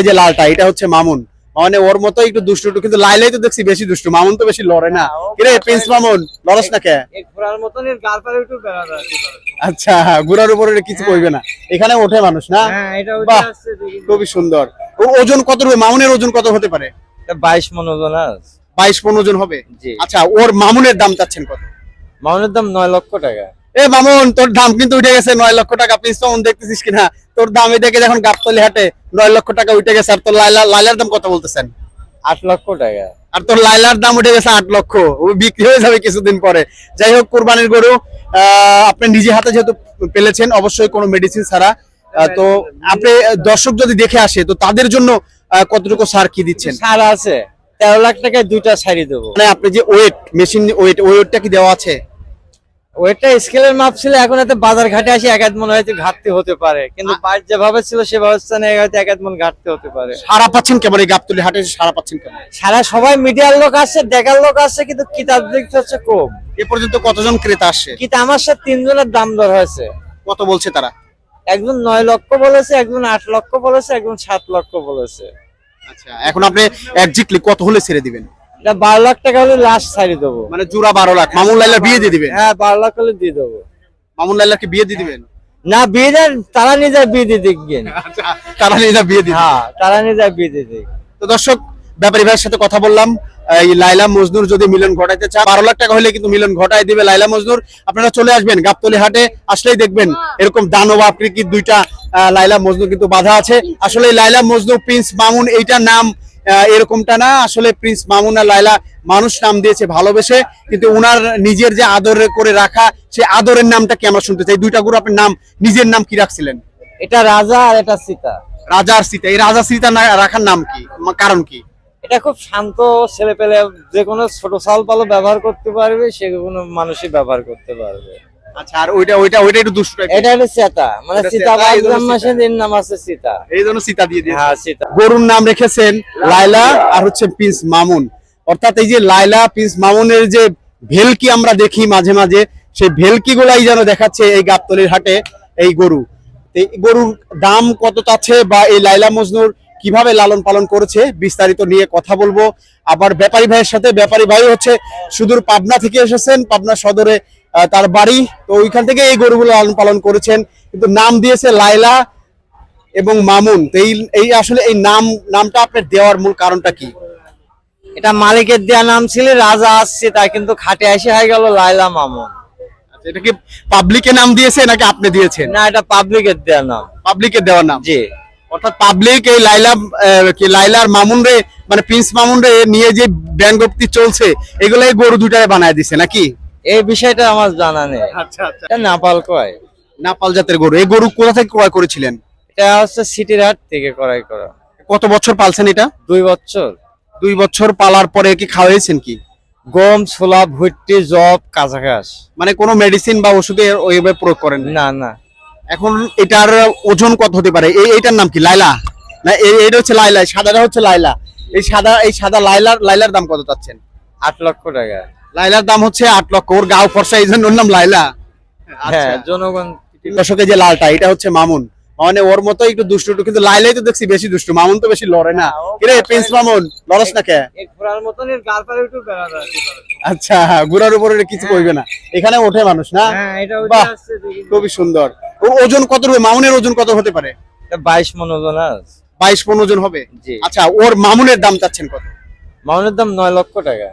এই যে লালটা এটা হচ্ছে মামুন। মানে ওর মতো একটু দুষ্টু একটু, কিন্তু লাইলাই তো দেখছি বেশি দুষ্টু মামুন তো বেশি লড়ে না। কিরে প্রিন্স মামুন লড়স না কে? ঘোড়ার আচ্ছা গুড়ার উপরে কিছু কইবে না। এখানে ওঠে মানুষ না? হ্যাঁ খুবই সুন্দর। ওর ওজন কত হবে মামুনের ওজন কত হতে পারে? বাইশ মন ওজন বাইশ পনেরো ওজন হবে? আচ্ছা ওর মামুনের দাম চাচ্ছেন কত? মামুনের দাম নয় লক্ষ টাকা। এ মামুন তোর দাম কিন্তু উঠে গেছে নয় লক্ষ টাকা। প্লিজ মামুন দেখতেছিস কিনা? তোর দাম দেখে যখন গাবতলি হাটে নয় লক্ষ টাকা উঠে গেছে আর তোর লাইলা লাইলার দাম কত বলতেছেন? আট লক্ষ টাকা। আর তোর লাইলার দাম উঠে গেছে আট লক্ষ। ও বিক্রি হয়ে যাবে কিছুদিন পরে। যাই হোক কোরবানির গরু আপনি নিজে হাতে যেহেতু পেলেছেন অবশ্যই কোনো মেডিসিন ছাড়া তো আপনি দর্শক যদি দেখে আসে তো তাদের জন্য কতটুকু সার কি দিচ্ছেন? সার আছে। তেরো লাখ টাকায় দুইটা শাড়ি দেবো। মানে আপনি যে ওয়েট মেশিন ওয়েট ওয়েটটা কি দেওয়া আছে? ওইটা স্কেলের মাপ ছিল এখন এতে বাজার ঘাটে আসি এক মন হয়তো ঘাটতি হতে পারে। কিন্তু বাইরে যেভাবে ছিল সেভাবে স্থানে হয়তো এক মন ঘাটতি হতে পারে। সারা পাচ্ছেন কেমন এই গাবতলি হাটে? সারা পাচ্ছেন কেমন? সারা সবাই মিডিয়ার লোক আসছে দেখার লোক আসছে কিন্তু কিতাব দেখতে হচ্ছে কম। এ পর্যন্ত কতজন ক্রেতা আসছে? কিন্তু আমার সাথে তিনজনের দাম দর হয়েছে। কত বলছে তারা? একজন নয় লক্ষ বলেছে একজন আট লক্ষ বলেছে একজন সাত লক্ষ বলেছে। আচ্ছা এখন আপনি একজিটলি কত হলে ছেড়ে দিবেন? এটা বারো লাখ টাকা হলে লাস্ট ছাড়ি দেবো। মানে জোড়া বারো লাখ। মামুন লাইলা বিয়ে দিয়ে দিবেন? হ্যাঁ বারো লাখ হলে দিয়ে দেবো। মামুন লাইলাকে বিয়ে দিয়ে দিবেন? না বিয়ে দেন তারা নিজে বিয়ে দিয়ে দেখবেন। আচ্ছা তারা নিজে বিয়ে দিয়ে হ্যাঁ তারা নিজে বিয়ে দিয়ে তো দর্শক ব্যাপারী ভাইয়ের সাথে কথা বললাম। এই লাইলা মজনুর যদি মিলন ঘটাইতে চান বারো লাখ টাকা হলে কিন্তু মিলন ঘটাই দিবে লাইলা মজনুর। আপনারা চলে আসবেন গাবতলি হাটে আসলেই দেখবেন এরকম দানব আকৃতির দুইটা লাইলা মজনু কিন্তু বাধা আছে। আসলে লাইলা মজনু প্রিন্স মামুন এইটার নাম এরকমটা না আসলে প্রিন্স মামুনা লাইলা মানুষ নাম দিয়েছে ভালোবেসে কিন্তু উনার নিজের যে আদর করে রাখা সেই আদরের নামটা কি আমরা শুনতে চাই? দুইটা গুরু আপনার নাম নিজের নাম কি রাখছিলেন? এটা রাজা আর এটা সীতা। রাজা আর সীতা। এই রাজা সীতা রাখার নাম কি? কারণ কি? এটা খুব শান্ত ছেলে পেলে যে কোনো ছোট সাল পালো ব্যবহার করতে পারবে সে কোনো মানুষই ব্যবহার করতে পারবে। আচ্ছা আর ওইটা ওইটা ওইটা একটু দুষ্ট এটা হলো সীতা। মানে সীতা নাম আছে সীতা। এই জন্য সীতা দিয়ে দিয়েছে। হ্যাঁ সীতা। গরুর নাম রেখেছেন লাইলা আর হচ্ছে প্রিন্স মামুন। অর্থাৎ এই যে লাইলা প্রিন্স মামুনের যে ভেলকি আমরা দেখি মাঝে মাঝে সেই ভেলকি গুলাই যেন দেখাচ্ছে এই গাবতলির হাটে এই গরু। এই গরুর দাম কত চাচ্ছে বা এই লাইলা মজনুর কীভাবে লালন পালন করেছে বিস্তারিত নিয়ে কথা বলব। আবার ব্যাপারী ভাইয়ের সাথে ব্যাপারী ভাই হচ্ছে সুদূর পাবনা থেকে এসেছেন পাবনা সদরে তার বাড়ি। তো ওইখান থেকে এই গরুগুলো লালন পালন করেছেন। কিন্তু নাম দিয়েছে লাইলা এবং মামুন। তো এই এই আসলে এই নাম নামটা আপনার দেওয়ার মূল কারণটা কি? এটা মালিকের দেওয়া নাম ছিল রাজা আসছে তা কিন্তু খাটে এসে হয়ে গেল লাইলা মামুন। আচ্ছা, এটা কি পাবলিকে নাম দিয়েছে নাকি আপনি দিয়েছেন? না এটা পাবলিকের দেওয়া নাম। পাবলিকের দেওয়ার নাম? জি। অর্থাৎ পাবলিক এই লাইলা কি লাইলার মামুন রে মানে প্রিন্স মামুন রে নিয়ে যে ব্যঙ্গোক্তি চলছে এগুলো এই গরু দুটারে বানায় দিছে নাকি? এই বিষয়টা আমার জানা নেই। আচ্ছা আচ্ছা। এটা নাপাল কয়? নাপাল জাতের গরু। এই গরু কোথা থেকে ক্রয় করেছিলেন? এটা হচ্ছে সিটির হাট থেকে করাই করা। কত বছর পালছেন এটা? দুই বছর। দুই বছর পালার পরে কি খাওয়াইছেন কি? গম ছোলা ভুট্টি জব কাঁচা ঘাস। মানে কোনো মেডিসিন বা ওষুধে ওইভাবে প্রয়োগ করেন না? না। এখন এটার ওজন কত হতে পারে? এই এটার নাম কি লাইলা? না এই- এইটা হচ্ছে লাইলা সাদাটা হচ্ছে লাইলা। এই সাদা এই সাদা লাইলার লাইলার দাম কত চাচ্ছেন? আট লক্ষ টাকা। লাইলার দাম হচ্ছে আট লক্ষ ওর গাও ফর্সা এই জন্য ওর নাম লাইলা। হ্যাঁ জনগণ দর্শকে যে লালটা এটা হচ্ছে মামুন। মানে ওর মতো একটু দুষ্টু কিন্তু লাইলাই তো দেখছি বেশি দুষ্টু মামুন তো বেশি লড়ে না। হ্যাঁ, কিরে প্রিন্স মামুন লড়স না কে? ঘোড়ার আচ্ছা গুড়ার উপরে কিছু কইবে না। এখানে ওঠে মানুষ না? হ্যাঁ বাহ। খুবই সুন্দর। ওর ওজন কত হবে মামুনের ওজন কত হতে পারে? বাইশ মন ওজন বাইশ পনেরো ওজন হবে? আচ্ছা ওর মামুনের দাম চাচ্ছেন কত? মামুনের দাম নয় লক্ষ টাকা।